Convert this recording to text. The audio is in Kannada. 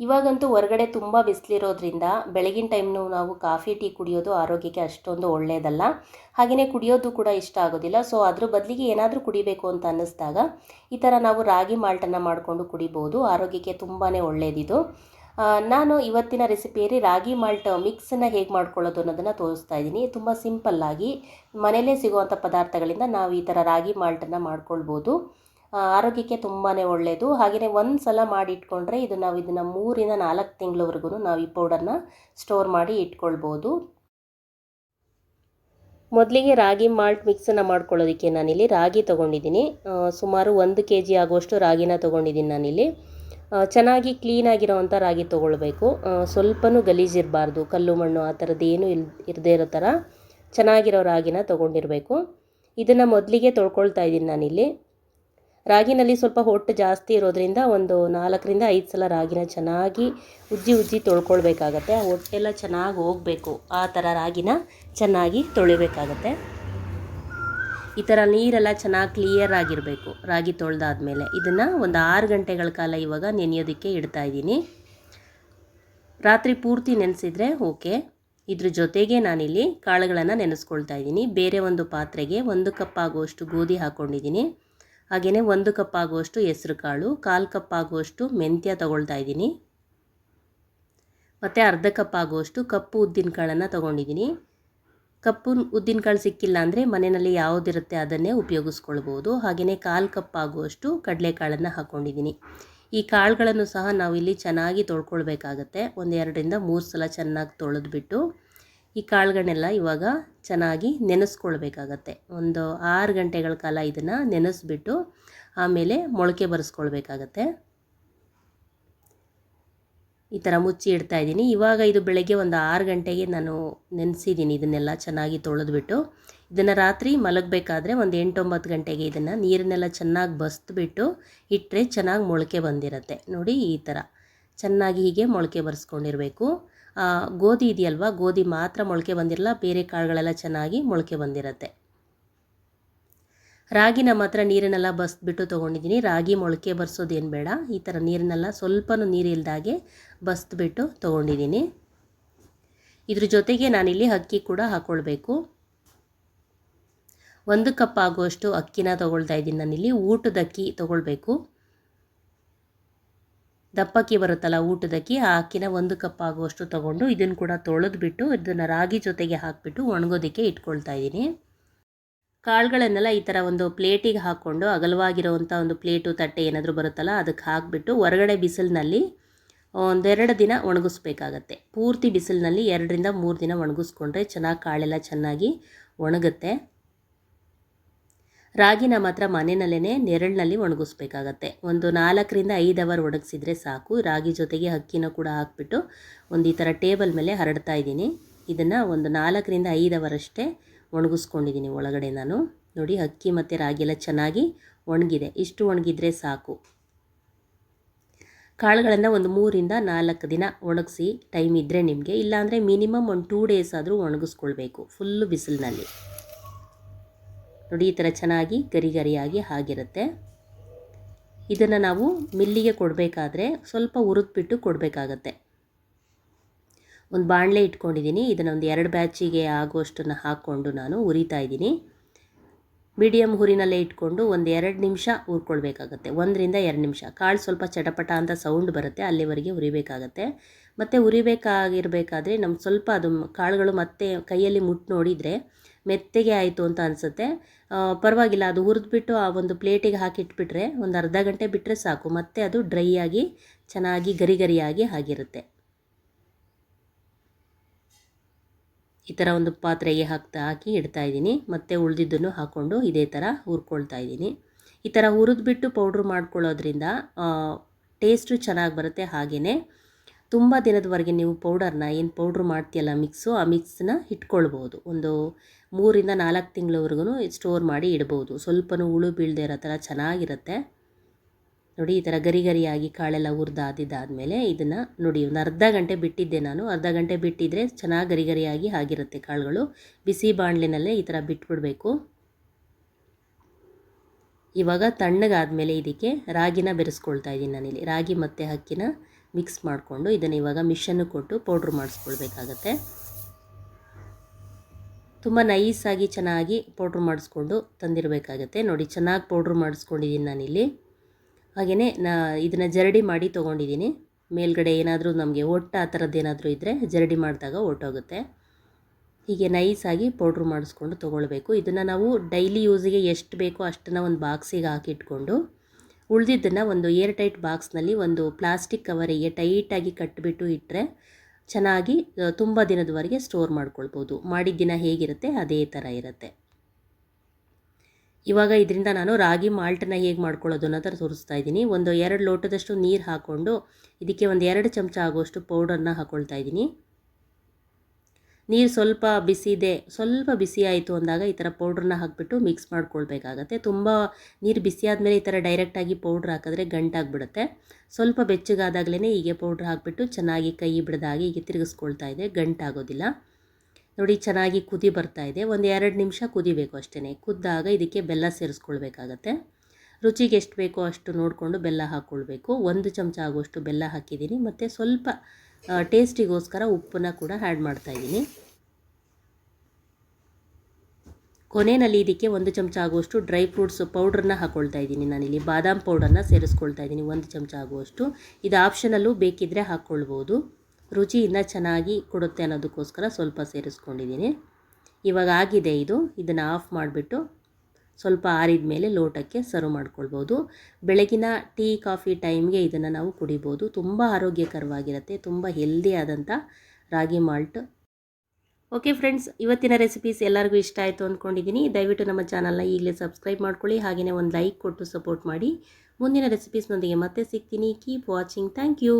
ಇವಾಗಂತೂ ಹೊರಗಡೆ ತುಂಬ ಬಿಸಿಲಿರೋದ್ರಿಂದ ಬೆಳಗಿನ ಟೈಮ್ನು ನಾವು ಕಾಫಿ, ಟೀ ಕುಡಿಯೋದು ಆರೋಗ್ಯಕ್ಕೆ ಅಷ್ಟೊಂದು ಒಳ್ಳೆಯದಲ್ಲ ಹಾಗೆಯೇ ಕುಡಿಯೋದು ಕೂಡ ಇಷ್ಟ ಆಗೋದಿಲ್ಲ. ಸೊ ಅದ್ರ ಬದಲಿಗೆ ಏನಾದರೂ ಕುಡಿಬೇಕು ಅಂತ ಅನ್ನಿಸ್ದಾಗ ಈ ಥರ ನಾವು ರಾಗಿ ಮಾಲ್ಟನ್ನು ಮಾಡಿಕೊಂಡು ಕುಡಿಬೋದು. ಆರೋಗ್ಯಕ್ಕೆ ತುಂಬಾ ಒಳ್ಳೆಯದಿದು ನಾನು ಇವತ್ತಿನ ರೆಸಿಪಿಯಲ್ಲಿ ರಾಗಿ ಮಾಲ್ಟ್ ಮಿಕ್ಸನ್ನು ಹೇಗೆ ಮಾಡ್ಕೊಳ್ಳೋದು ಅನ್ನೋದನ್ನು ತೋರಿಸ್ತಾ ಇದ್ದೀನಿ. ತುಂಬ ಸಿಂಪಲ್ಲಾಗಿ ಮನೆಯಲ್ಲೇ ಸಿಗುವಂಥ ಪದಾರ್ಥಗಳಿಂದ ನಾವು ಈ ಥರ ರಾಗಿ ಮಾಲ್ಟನ್ನು ಮಾಡ್ಕೊಳ್ಬೋದು. ಆರೋಗ್ಯಕ್ಕೆ ತುಂಬಾ ಒಳ್ಳೆಯದು ಹಾಗೆಯೇ ಒಂದು ಸಲ ಮಾಡಿ ಇಟ್ಕೊಂಡ್ರೆ ಇದು ನಾವು ಇದನ್ನು ಮೂರಿಂದ ನಾಲ್ಕು ತಿಂಗಳವರೆಗೂ ನಾವು ಈ ಪೌಡರ್ನ ಸ್ಟೋರ್ ಮಾಡಿ ಇಟ್ಕೊಳ್ಬೋದು. ಮೊದಲಿಗೆ ರಾಗಿ ಮಾಲ್ಟ್ ಮಿಕ್ಸನ್ನು ಮಾಡ್ಕೊಳ್ಳೋದಕ್ಕೆ ನಾನಿಲ್ಲಿ ರಾಗಿ ತೊಗೊಂಡಿದ್ದೀನಿ. ಸುಮಾರು ಒಂದು ಕೆ ಜಿ ಆಗುವಷ್ಟು ರಾಗಿನ ತೊಗೊಂಡಿದ್ದೀನಿ ನಾನಿಲ್ಲಿ. ಚೆನ್ನಾಗಿ ಕ್ಲೀನಾಗಿರೋವಂಥ ರಾಗಿ ತೊಗೊಳ್ಬೇಕು. ಸ್ವಲ್ಪನೂ ಗಲೀಜಿರಬಾರ್ದು. ಕಲ್ಲು ಮಣ್ಣು ಆ ಥರದ್ದು ಏನೂ ಇಲ್, ಇರದೇ ಇರೋ ಥರ ಚೆನ್ನಾಗಿರೋ ರಾಗಿನ ತೊಗೊಂಡಿರಬೇಕು. ಇದನ್ನು ಮೊದಲಿಗೆ ತೊಳ್ಕೊಳ್ತಾ ಇದ್ದೀನಿ ನಾನಿಲ್ಲಿ. ರಾಗಿನಲ್ಲಿ ಸ್ವಲ್ಪ ಹೊಟ್ಟು ಜಾಸ್ತಿ ಇರೋದ್ರಿಂದ ಒಂದು ನಾಲ್ಕರಿಂದ ಐದು ಸಲ ರಾಗಿನ ಚೆನ್ನಾಗಿ ಉಜ್ಜಿ ಉಜ್ಜಿ ತೊಳ್ಕೊಳ್ಬೇಕಾಗತ್ತೆ. ಹೊಟ್ಟೆಲ್ಲ ಚೆನ್ನಾಗಿ ಹೋಗಬೇಕು. ಆ ಥರ ರಾಗಿನ ಚೆನ್ನಾಗಿ ತೊಳಿಬೇಕಾಗತ್ತೆ. ಈ ಥರ ನೀರೆಲ್ಲ ಚೆನ್ನಾಗಿ ಕ್ಲಿಯರ್ ಆಗಿರಬೇಕು. ರಾಗಿ ತೊಳೆದಾದ್ಮೇಲೆ ಇದನ್ನು ಒಂದು ಆರು ಗಂಟೆಗಳ ಕಾಲ ಇವಾಗ ನೆನೆಯೋದಕ್ಕೆ ಇಡ್ತಾ ಇದ್ದೀನಿ. ರಾತ್ರಿ ಪೂರ್ತಿ ನೆನೆಸಿದ್ರೆ ಓಕೆ. ಇದ್ರ ಜೊತೆಗೆ ನಾನಿಲ್ಲಿ ಕಾಳುಗಳನ್ನು ನೆನೆಸ್ಕೊಳ್ತಾ ಇದ್ದೀನಿ. ಬೇರೆ ಒಂದು ಪಾತ್ರೆಗೆ ಒಂದು ಕಪ್ ಆಗುವಷ್ಟು ಗೋಧಿ ಹಾಕ್ಕೊಂಡಿದ್ದೀನಿ ಹಾಗೆಯೇ ಒಂದು ಕಪ್ ಆಗುವಷ್ಟು ಹೆಸ್ರು ಕಾಳು, ಕಾಲು ಕಪ್ ಆಗುವಷ್ಟು ಮೆಂತ್ಯ ತಗೊಳ್ತಾ ಇದ್ದೀನಿ. ಮತ್ತು ಅರ್ಧ ಕಪ್ ಆಗುವಷ್ಟು ಕಪ್ಪು ಉದ್ದಿನ ಕಾಳನ್ನು ತೊಗೊಂಡಿದ್ದೀನಿ. ಕಪ್ಪು ಉದ್ದಿನ ಕಾಳು ಸಿಕ್ಕಿಲ್ಲ ಅಂದರೆ ಮನೆಯಲ್ಲಿ ಯಾವುದಿರುತ್ತೆ ಅದನ್ನೇ ಉಪಯೋಗಿಸ್ಕೊಳ್ಬೋದು. ಹಾಗೆಯೇ ಕಾಲು ಕಪ್ ಆಗುವಷ್ಟು ಕಡಲೆಕಾಳನ್ನು ಹಾಕ್ಕೊಂಡಿದ್ದೀನಿ ಈ ಕಾಳುಗಳನ್ನು ಸಹ ನಾವು ಇಲ್ಲಿ ಚೆನ್ನಾಗಿ ತೊಳ್ಕೊಳ್ಬೇಕಾಗತ್ತೆ. ಒಂದೆರಡರಿಂದ ಮೂರು ಸಲ ಚೆನ್ನಾಗಿ ತೊಳೆದ್ಬಿಟ್ಟು ಈ ಕಾಳುಗಳನ್ನೆಲ್ಲ ಇವಾಗ ಚೆನ್ನಾಗಿ ನೆನೆಸ್ಕೊಳ್ಬೇಕಾಗತ್ತೆ. ಒಂದು ಆರು ಗಂಟೆಗಳ ಕಾಲ ಇದನ್ನು ನೆನೆಸ್ಬಿಟ್ಟು ಆಮೇಲೆ ಮೊಳಕೆ ಬರೆಸ್ಕೊಳ್ಬೇಕಾಗತ್ತೆ. ಈ ಥರ ಮುಚ್ಚಿ ಇಡ್ತಾ ಇದ್ದೀನಿ. ಇವಾಗ ಇದು ಬೆಳಗ್ಗೆ ಒಂದು ಆರು ಗಂಟೆಗೆ ನಾನು ನೆನೆಸಿದ್ದೀನಿ ಇದನ್ನೆಲ್ಲ ಚೆನ್ನಾಗಿ ತೊಳೆದ್ಬಿಟ್ಟು. ಇದನ್ನು ರಾತ್ರಿ ಮಲಗಬೇಕಾದ್ರೆ ಒಂದು ಎಂಟೊಂಬತ್ತು ಗಂಟೆಗೆ ಇದನ್ನು ನೀರನ್ನೆಲ್ಲ ಚೆನ್ನಾಗಿ ಬಸ್ದುಬಿಟ್ಟು ಇಟ್ಟರೆ ಚೆನ್ನಾಗಿ ಮೊಳಕೆ ಬಂದಿರತ್ತೆ. ನೋಡಿ ಈ ಥರ. ಚೆನ್ನಾಗಿ ಹೀಗೆ ಮೊಳಕೆ ಬರೆಸ್ಕೊಂಡಿರಬೇಕು. ಗೋಧಿ ಇದೆಯಲ್ವಾ? ಗೋಧಿ ಮಾತ್ರ ಮೊಳಕೆ ಬಂದಿರಲ್ಲ, ಬೇರೆ ಕಾಳುಗಳೆಲ್ಲ ಚೆನ್ನಾಗಿ ಮೊಳಕೆ ಬಂದಿರುತ್ತೆ. ರಾಗಿನ ಮಾತ್ರ ನೀರನ್ನೆಲ್ಲ ಬಸ್ಬಿಟ್ಟು ತೊಗೊಂಡಿದ್ದೀನಿ. ರಾಗಿ ಮೊಳಕೆ ಬರ್ಸೋದೇನು ಬೇಡ. ಈ ಥರ ನೀರನ್ನೆಲ್ಲ ಸ್ವಲ್ಪನೂ ನೀರು ಇಲ್ದಾಗೆ ಬಸ್ಬಿಟ್ಟು ತೊಗೊಂಡಿದ್ದೀನಿ. ಇದ್ರ ಜೊತೆಗೆ ನಾನಿಲ್ಲಿ ಅಕ್ಕಿ ಕೂಡ ಹಾಕ್ಕೊಳ್ಬೇಕು ಒಂದು ಕಪ್ ಆಗುವಷ್ಟು ಅಕ್ಕಿನ ತೊಗೊಳ್ತಾ ಇದ್ದೀನಿ ನಾನಿಲ್ಲಿ. ಊಟದ ಅಕ್ಕಿ ತೊಗೊಳ್ಬೇಕು. ದಪ್ಪಕ್ಕಿ ಬರುತ್ತಲ್ಲ ಊಟದಕ್ಕಿ, ಆ ಅಕ್ಕಿನ ಒಂದು ಕಪ್ ಆಗುವಷ್ಟು ತೊಗೊಂಡು ಇದನ್ನು ಕೂಡ ತೊಳೆದ್ಬಿಟ್ಟು ಇದನ್ನು ರಾಗಿ ಜೊತೆಗೆ ಹಾಕಿಬಿಟ್ಟು ಒಣಗೋದಕ್ಕೆ ಇಟ್ಕೊಳ್ತಾ ಇದ್ದೀನಿ. ಕಾಳುಗಳನ್ನೆಲ್ಲ ಈ ಥರ ಒಂದು ಪ್ಲೇಟಿಗೆ ಹಾಕ್ಕೊಂಡು ಅಗಲವಾಗಿರುವಂಥ ಒಂದು ಪ್ಲೇಟು, ತಟ್ಟೆ ಏನಾದರೂ ಬರುತ್ತಲ್ಲ ಅದಕ್ಕೆ ಹಾಕಿಬಿಟ್ಟು ಹೊರಗಡೆ ಬಿಸಿಲಿನಲ್ಲಿ ಒಂದೆರಡು ದಿನ ಒಣಗಿಸ್ಬೇಕಾಗತ್ತೆ. ಪೂರ್ತಿ ಬಿಸಿಲಿನಲ್ಲಿ ಎರಡರಿಂದ ಮೂರು ದಿನ ಒಣಗಿಸ್ಕೊಂಡ್ರೆ ಚೆನ್ನಾಗಿ ಕಾಳೆಲ್ಲ ಚೆನ್ನಾಗಿ ಒಣಗುತ್ತೆ. ರಾಗಿನ ಮಾತ್ರ ಮನೆಯಲ್ಲೇ ನೆರಳಿನಲ್ಲಿ ಒಣಗಿಸ್ಬೇಕಾಗತ್ತೆ. ಒಂದು ನಾಲ್ಕರಿಂದ ಐದು ಅವರ್ ಒಣಗಿಸಿದ್ರೆ ಸಾಕು. ರಾಗಿ ಜೊತೆಗೆ ಅಕ್ಕಿನ ಕೂಡ ಹಾಕ್ಬಿಟ್ಟು ಒಂದು ಈ ಥರ ಟೇಬಲ್ ಮೇಲೆ ಹರಡ್ತಾ ಇದ್ದೀನಿ. ಇದನ್ನು ಒಂದು ನಾಲ್ಕರಿಂದ ಐದು ಅವರ್ ಅಷ್ಟೇ ಒಣಗಿಸ್ಕೊಂಡಿದ್ದೀನಿ ಒಳಗಡೆ ನಾನು. ನೋಡಿ, ಅಕ್ಕಿ ಮತ್ತು ರಾಗಿ ಎಲ್ಲ ಚೆನ್ನಾಗಿ ಒಣಗಿದೆ. ಇಷ್ಟು ಒಣಗಿದ್ರೆ ಸಾಕು. ಕಾಳುಗಳನ್ನು ಒಂದು ಮೂರಿಂದ ನಾಲ್ಕು ದಿನ ಒಣಗಿಸಿ ಟೈಮ್ ಇದ್ದರೆ ನಿಮಗೆ. ಇಲ್ಲಾಂದರೆ ಮಿನಿಮಮ್ ಒಂದು ಟೂ ಡೇಸ್ ಆದರೂ ಒಣಗಿಸ್ಕೊಳ್ಬೇಕು. ಫುಲ್ಲು ಬಿಸಿಲಿನಲ್ಲಿ. ನೋಡಿ, ಈ ಥರ ಚೆನ್ನಾಗಿ ಗರಿ ಗರಿಯಾಗಿ ಆಗಿರುತ್ತೆ. ಇದನ್ನು ನಾವು ಮಿಲ್ಲಿಗೆ ಕೊಡಬೇಕಾದ್ರೆ ಸ್ವಲ್ಪ ಹುರಿದ್ಬಿಟ್ಟು ಕೊಡಬೇಕಾಗತ್ತೆ. ಒಂದು ಬಾಣಲೆ ಇಟ್ಕೊಂಡಿದ್ದೀನಿ. ಇದನ್ನು ಒಂದು ಎರಡು ಬ್ಯಾಚಿಗೆ ಆಗುವಷ್ಟನ್ನು ಹಾಕ್ಕೊಂಡು ನಾನು ಉರಿತಾ ಇದ್ದೀನಿ. ಮೀಡಿಯಮ್ ಹುರಿನಲ್ಲೇ ಇಟ್ಕೊಂಡು ಒಂದು ಎರಡು ನಿಮಿಷ ಹುರ್ಕೊಳ್ಬೇಕಾಗತ್ತೆ. ಒಂದರಿಂದ ಎರಡು ನಿಮಿಷ. ಕಾಳು ಸ್ವಲ್ಪ ಚಟಪಟ ಅಂತ ಸೌಂಡ್ ಬರುತ್ತೆ, ಅಲ್ಲಿವರೆಗೆ ಹುರಿಬೇಕಾಗತ್ತೆ. ಮತ್ತು ಹುರಿಬೇಕಾಗಿರಬೇಕಾದ್ರೆ ನಮ್ಮ ಸ್ವಲ್ಪ ಅದು ಕಾಳುಗಳು ಮತ್ತೆ ಕೈಯಲ್ಲಿ ಮುಟ್ಟು ನೋಡಿದರೆ ಮೆತ್ತಗೆ ಆಯಿತು ಅಂತ ಅನಿಸುತ್ತೆ. ಪರವಾಗಿಲ್ಲ, ಅದು ಹುರಿದ್ಬಿಟ್ಟು ಆ ಒಂದು ಪ್ಲೇಟಿಗೆ ಹಾಕಿಟ್ಬಿಟ್ರೆ ಒಂದು ಅರ್ಧ ಗಂಟೆ ಬಿಟ್ಟರೆ ಸಾಕು. ಮತ್ತೆ ಅದು ಡ್ರೈ ಆಗಿ ಚೆನ್ನಾಗಿ ಗರಿ ಗರಿಯಾಗಿ ಆಗಿರುತ್ತೆ. ಈ ಥರ ಒಂದು ಪಾತ್ರೆಗೆ ಹಾಕ್ತಾ, ಹಾಕಿ ಇಡ್ತಾ ಇದ್ದೀನಿ. ಮತ್ತು ಉಳಿದಿದ್ದನ್ನು ಹಾಕ್ಕೊಂಡು ಇದೇ ಥರ ಹುರ್ಕೊಳ್ತಾ ಇದ್ದೀನಿ. ಈ ಥರ ಹುರಿದ್ಬಿಟ್ಟು ಪೌಡ್ರ್ ಮಾಡ್ಕೊಳ್ಳೋದ್ರಿಂದ ಟೇಸ್ಟು ಚೆನ್ನಾಗಿ ಬರುತ್ತೆ ಹಾಗೆಯೇ ತುಂಬ ದಿನದವರೆಗೆ ನೀವು ಪೌಡರ್ನ ಏನು ಪೌಡ್ರ್ ಮಾಡ್ತೀಯಲ್ಲ ಮಿಕ್ಸು, ಆ ಮಿಕ್ಸನ್ನ ಇಟ್ಕೊಳ್ಬೋದು. ಒಂದು ಮೂರಿಂದ ನಾಲ್ಕು ತಿಂಗಳವರೆಗೂ ಸ್ಟೋರ್ ಮಾಡಿ ಇಡ್ಬೋದು. ಸ್ವಲ್ಪನೂ ಹುಳು ಬೀಳದೆ ಇರೋ ಥರ ಚೆನ್ನಾಗಿರುತ್ತೆ. ನೋಡಿ, ಈ ಥರ ಗರಿ ಗರಿಯಾಗಿ ಕಾಳೆಲ್ಲ ಹುರಿದಾದಿದ್ದಾದಮೇಲೆ ಇದನ್ನು ನೋಡಿ, ಒಂದು ಅರ್ಧ ಗಂಟೆ ಬಿಟ್ಟಿದ್ದೆ ನಾನು. ಅರ್ಧ ಗಂಟೆ ಬಿಟ್ಟಿದ್ರೆ ಚೆನ್ನಾಗಿ ಗರಿ ಗರಿಯಾಗಿ ಆಗಿರುತ್ತೆ ಕಾಳುಗಳು. ಬಿಸಿ ಬಾಣಲಿನಲ್ಲೇ ಈ ಥರ ಬಿಟ್ಬಿಡಬೇಕು. ಇವಾಗ ತಣ್ಣಗಾದಮೇಲೆ ಇದಕ್ಕೆ ರಾಗಿನ ಬೆರೆಸ್ಕೊಳ್ತಾ ಇದ್ದೀನಿ ನಾನಿಲ್ಲಿ. ರಾಗಿ ಮತ್ತು ಅಕ್ಕಿನ ಮಿಕ್ಸ್ ಮಾಡಿಕೊಂಡು ಇದನ್ನು ಇವಾಗ ಮಿಷನ್ನು ಕೊಟ್ಟು ಪೌಡ್ರ್ ಮಾಡಿಸ್ಕೊಳ್ಬೇಕಾಗತ್ತೆ. ತುಂಬ ನೈಸಾಗಿ ಚೆನ್ನಾಗಿ ಪೌಡ್ರ್ ಮಾಡಿಸ್ಕೊಂಡು ತಂದಿರಬೇಕಾಗತ್ತೆ. ನೋಡಿ, ಚೆನ್ನಾಗಿ ಪೌಡ್ರ್ ಮಾಡಿಸ್ಕೊಂಡಿದ್ದೀನಿ ನಾನಿಲ್ಲಿ. ಹಾಗೆಯೇ ನಾ ಇದನ್ನು ಜರಡಿ ಮಾಡಿ ತೊಗೊಂಡಿದ್ದೀನಿ ಮೇಲ್ಗಡೆ ಏನಾದರೂ ನಮಗೆ ಒಟ್ಟು ಆ ಥರದ್ದು ಏನಾದರೂ ಇದ್ದರೆ ಜರಡಿ ಮಾಡಿದಾಗ ಒಟ್ಟೋಗುತ್ತೆ. ಹೀಗೆ ನೈಸಾಗಿ ಪೌಡ್ರ್ ಮಾಡಿಸ್ಕೊಂಡು ತೊಗೊಳ್ಬೇಕು. ಇದನ್ನು ನಾವು ಡೈಲಿ ಯೂಸಿಗೆ ಎಷ್ಟು ಬೇಕೋ ಅಷ್ಟನ್ನು ಒಂದು ಬಾಕ್ಸಿಗೆ ಹಾಕಿಟ್ಕೊಂಡು ಉಳಿದಿದ್ದನ್ನು ಒಂದು ಏರ್ ಟೈಟ್ ಬಾಕ್ಸ್ನಲ್ಲಿ ಒಂದು ಪ್ಲಾಸ್ಟಿಕ್ ಕವರಿಗೆ ಟೈಟಾಗಿ ಕಟ್ಟಿಬಿಟ್ಟು ಇಟ್ಟರೆ ಚೆನ್ನಾಗಿ ತುಂಬ ದಿನದವರೆಗೆ ಸ್ಟೋರ್ ಮಾಡ್ಕೊಳ್ಬೋದು. ಮಾಡಿದ ದಿನ ಹೇಗಿರುತ್ತೆ, ಅದೇ ಥರ ಇರುತ್ತೆ. ಇವಾಗ ಇದರಿಂದ ನಾನು ರಾಗಿ ಮಾಲ್ಟನ್ನ ಹೇಗೆ ಮಾಡ್ಕೊಳ್ಳೋದು ಅನ್ನೋ ಥರ ತೋರಿಸ್ತಾ ಇದ್ದೀನಿ. ಒಂದು ಎರಡು ಲೋಟದಷ್ಟು ನೀರು ಹಾಕ್ಕೊಂಡು ಇದಕ್ಕೆ ಒಂದು ಎರಡು ಚಮಚ ಆಗುವಷ್ಟು ಪೌಡರ್ನ ಹಾಕ್ಕೊಳ್ತಾ ಇದ್ದೀನಿ. ನೀರು ಸ್ವಲ್ಪ ಬಿಸಿ ಇದೆ, ಸ್ವಲ್ಪ ಬಿಸಿ ಆಯಿತು ಅಂದಾಗ ಈ ಥರ ಪೌಡ್ರನ್ನ ಹಾಕಿಬಿಟ್ಟು ಮಿಕ್ಸ್ ಮಾಡ್ಕೊಳ್ಬೇಕಾಗತ್ತೆ. ತುಂಬ ನೀರು ಬಿಸಿ ಆದಮೇಲೆ ಈ ಥರ ಡೈರೆಕ್ಟಾಗಿ ಪೌಡ್ರ್ ಹಾಕಿದ್ರೆ ಗಂಟಾಗ್ಬಿಡುತ್ತೆ ಸ್ವಲ್ಪ ಬೆಚ್ಚಗಾದಾಗಲೇ ಹೀಗೆ ಪೌಡ್ರ್ ಹಾಕಿಬಿಟ್ಟು ಚೆನ್ನಾಗಿ ಕೈ ಬಿಡ್ದಾಗಿ ಹೀಗೆ ತಿರುಗಿಸ್ಕೊಳ್ತಾ ಇದೆ ಗಂಟಾಗೋದಿಲ್ಲ ನೋಡಿ ಚೆನ್ನಾಗಿ ಕುದಿ ಬರ್ತಾ ಇದೆ, ಒಂದು ಎರಡು ನಿಮಿಷ ಕುದಿಬೇಕು ಅಷ್ಟೇ ಕುದ್ದಾಗ ಇದಕ್ಕೆ ಬೆಲ್ಲ ಸೇರಿಸ್ಕೊಳ್ಬೇಕಾಗತ್ತೆ. ರುಚಿಗೆ ಎಷ್ಟು ಬೇಕೋ ಅಷ್ಟು ನೋಡಿಕೊಂಡು ಬೆಲ್ಲ ಹಾಕ್ಕೊಳ್ಬೇಕು. ಒಂದು ಚಮಚ ಆಗುವಷ್ಟು ಬೆಲ್ಲ ಹಾಕಿದ್ದೀನಿ. ಮತ್ತು ಸ್ವಲ್ಪ ಟೇಸ್ಟಿಗೋಸ್ಕರ ಉಪ್ಪನ್ನು ಕೂಡ ಆ್ಯಡ್ ಮಾಡ್ತಾಯಿದ್ದೀನಿ ಕೊನೆಯಲ್ಲಿ ಇದಕ್ಕೆ ಒಂದು ಚಮಚ ಆಗುವಷ್ಟು ಡ್ರೈ ಫ್ರೂಟ್ಸ್ ಪೌಡ್ರನ್ನ ಹಾಕ್ಕೊಳ್ತಾ ಇದ್ದೀನಿ ನಾನಿಲ್ಲಿ. ಬಾದಾಮ್ ಪೌಡರ್ನ ಸೇರಿಸ್ಕೊಳ್ತಾ ಇದ್ದೀನಿ ಒಂದು ಚಮಚ ಆಗುವಷ್ಟು. ಇದು ಆಪ್ಷನಲ್ಲೂ ಬೇಕಿದ್ದರೆ ಹಾಕ್ಕೊಳ್ಬೋದು ರುಚಿಯಿಂದ ಚೆನ್ನಾಗಿ ಕೊಡುತ್ತೆ ಅನ್ನೋದಕ್ಕೋಸ್ಕರ ಸ್ವಲ್ಪ ಸೇರಿಸ್ಕೊಂಡಿದ್ದೀನಿ. ಇವಾಗ ಆಗಿದೆ ಇದು. ಇದನ್ನು ಆಫ್ ಮಾಡಿಬಿಟ್ಟು ಸ್ವಲ್ಪ ಆರಿದ ಮೇಲೆ ಲೋಟಕ್ಕೆ ಸರ್ವ್ ಮಾಡ್ಕೊಳ್ಬೋದು. ಬೆಳಗಿನ ಟೀ, ಕಾಫಿ ಟೈಮ್ಗೆ ಇದನ್ನು ನಾವು ಕುಡಿಬೋದು. ತುಂಬ ಆರೋಗ್ಯಕರವಾಗಿರುತ್ತೆ, ತುಂಬ ಹೆಲ್ದಿ ಆದಂಥ ರಾಗಿ ಮಾಲ್ಟ್. ಓಕೆ ಫ್ರೆಂಡ್ಸ್ ಇವತ್ತಿನ ರೆಸಿಪೀಸ್ ಎಲ್ಲರಿಗೂ ಇಷ್ಟ ಆಯಿತು ಅಂದ್ಕೊಂಡಿದ್ದೀನಿ ದಯವಿಟ್ಟು ನಮ್ಮ ಚಾನಲ್ನ ಈಗಲೇ ಸಬ್ಸ್ಕ್ರೈಬ್ ಮಾಡ್ಕೊಳ್ಳಿ. ಹಾಗೆಯೇ ಒಂದು ಲೈಕ್ ಕೊಟ್ಟು ಸಪೋರ್ಟ್ ಮಾಡಿ. ಮುಂದಿನ ರೆಸಿಪೀಸ್ನೊಂದಿಗೆ ಮತ್ತೆ ಸಿಗ್ತೀನಿ. Keep watching thank you